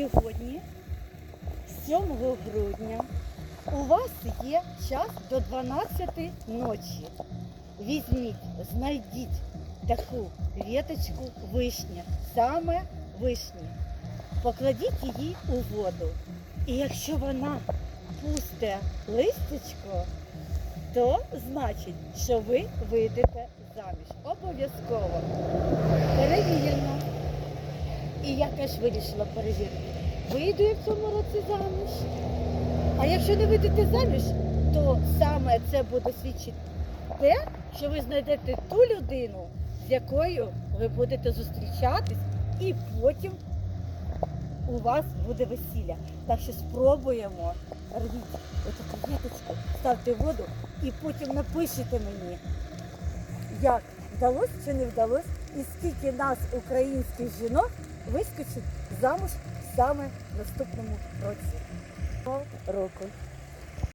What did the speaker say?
Сьогодні, 7 грудня, у вас є час до 12 ночі. Візьміть, знайдіть таку віточку вишня, саме вишні. Покладіть її у воду. І якщо вона пусте листячко, то значить, що ви вийдете заміж. Обов'язково. І я теж вирішила перевірити. Вийду я в цьому році заміж. А якщо не вийдете заміж, то саме це буде свідчити те, що ви знайдете ту людину, з якою ви будете зустрічатись, і потім у вас буде весілля. Так що спробуємо. Рвіть отаку віточку, ставте воду і потім напишіть мені, як вдалося чи не вдалося, і скільки нас, українських жінок, вискочить замуж саме в наступному році. Року.